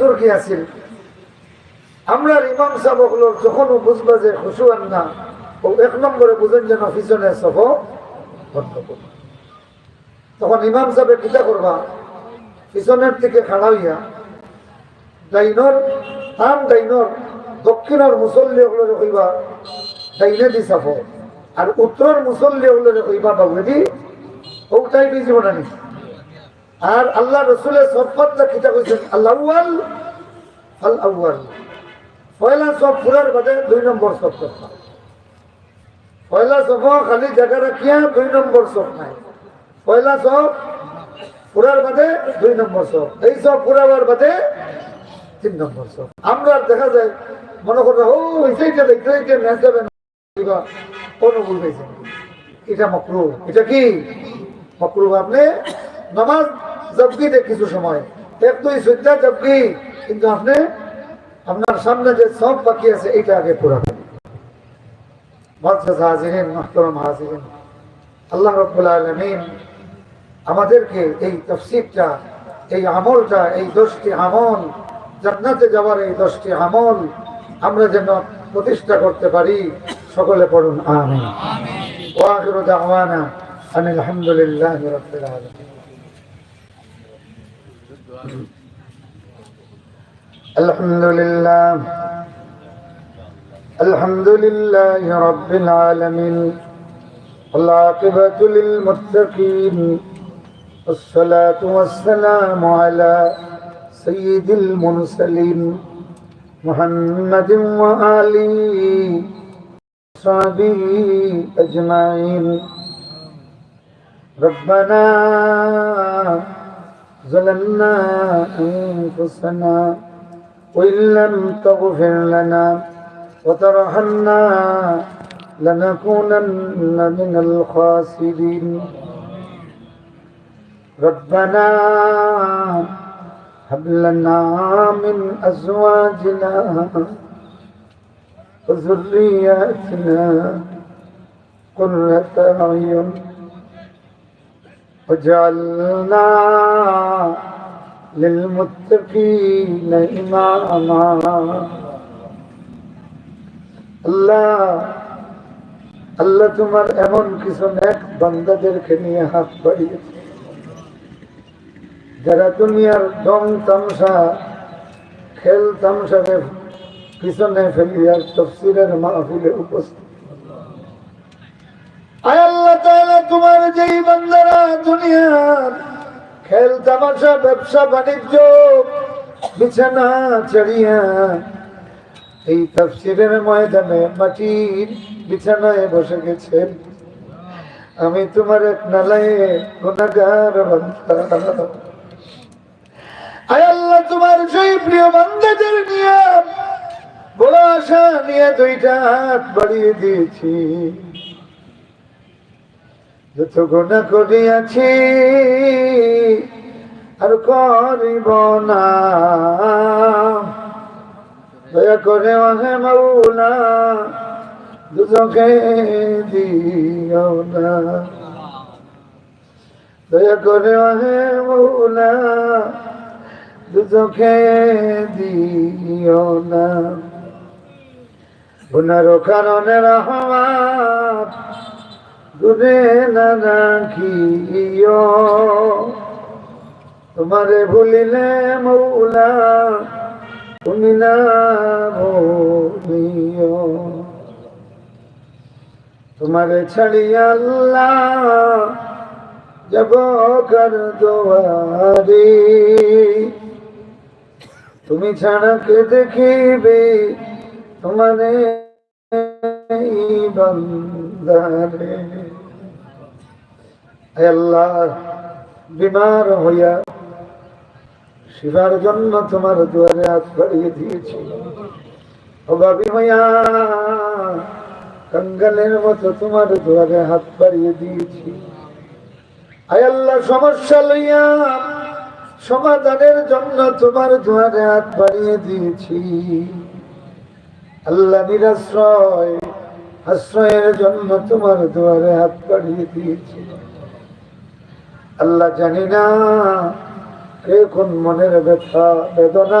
হুজুর কি আছিল। আমরা ইমাম সাহেব হলো যখন বুঝবা যে খুশু না, ও এক নম্বরে বুঝেন যেন পিছনে বন্ধ তখন ইমাম সাহেব কিতা করবা, পিছনের দিকে খাড়া হইয়া ডাইনর আম ডাইনর দক্ষিণের মুসল্লি ওগুলো কইবা, ডাইনে দি সাফ আর উত্তর মুসল্লি ওগুলো কইবা বাবুদি ওটাই মনে নেই। আর আল্লাহ রসুলের সফত কিতা কইছেন আল্লাহ পয়লা সব ফুরার বাদে দুই নম্বর সব করতা পয়লা সব খালি জায়গা রাখিয়া দুই নম্বর সব নাই। পয়লা সব ফুরার বাদে দুই নম্বর সব। এই সব ফুরাবার বাদে তিন নম্বর সব। আমরা দেখা যায়, মনে করো, ও সেইটা দেখতে দেখতে ম্যাচ যাবে না অনুকূল হয়েছে। এটা মকরু। এটা কি? মকরু আপনি নামাজ জবকি দেখ কিছু সময়। এক, দুই সজ্জা জবকি। কিন্তু আপনি, আপনার সামনে যে সব বাকি আছে এটা আগে পুরা আল্লাহ রব্বুল আলমিন আমাদেরকে এই এই আমলটা, এই দশটি আমল, জান্নাতে যাওয়ার এই দশটি আমল আমরা যেন প্রতিষ্ঠা করতে পারি, সকলে পড়ুন আনিল আলহামদুলিল্লাহ الحمد لله الحمد لله رب العالمين والعاقبة للمتقين والصلاة والسلام على سيد المرسلين محمد وآله وصحبه أجمعين ربنا ظلمنا أنفسنا وإن لم تغفر لنا وترحمنا لنكونن من الخاسرين. ربنا هب لنا من أزواجنا وذرياتنا قرة أعين. وجعلنا للمتقين إماما আল্লাহ আল্লাহ তোমার এমন কিছু নেক বান্দাদেরকে নিয়ে হাত বাড়িয়েছে যারা দুনিয়ার দম তামসা খেল তামসাকে পিছনে ফেলিয়ার তফসিরের মাহফিলে উপস্থিত তোমার যেই বান্দারা দুনিয়ার খেল তামাশা, ব্যবসা, বাণিজ্য, বিছানা, চড়িয়া, এই তফসিলের ময়দানে, মাটির বিছানায় বসে গেছেন আমি তোমার এক নালায় গুণাগার বান্দা আয় আল্লাহ, তোমার সেই প্রিয় বান্দাদের নিয়ে বড় আশা নিয়ে দুইটা হাত বাড়িয়ে দিয়েছি। যত গুণা করিয়াছি, আর করিব না। দয়া করে ওহে মৌলা দুজকে দিও না। দয়া করে ওহে মৌলা দুজকে দিও না। গুনার কারণে রহমান দূরে না রাখিও। তোমারে ভুলিলে মৌলা, তুমি না ভুলিও। তোমারে ছাড়িয়া আল্লাহ যাব কর দোয়ারি। তুমি ছাড়া কে দেখিবে তোমারে বন্দারে আল্লাহ, বিমার হইয়া শিবার জন্য তোমার দুয়ারে হাত বাড়িয়ে দিয়েছি। অভাবী হইয়া, কঙ্গালের মতো তোমার দুয়ারে হাত বাড়িয়ে দিয়েছি। আয় আল্লাহ, সমস্যা লইয়া সমাধানের জন্য তোমার দুয়ারে হাত বাড়িয়ে দিয়েছি। আল্লাহ নিরাশ্রয়, আশ্রয়ের জন্য তোমার দুয়ারে হাত বাড়িয়ে দিয়েছি। আল্লাহ জানি না কোন মনের ব্যথা বেদনা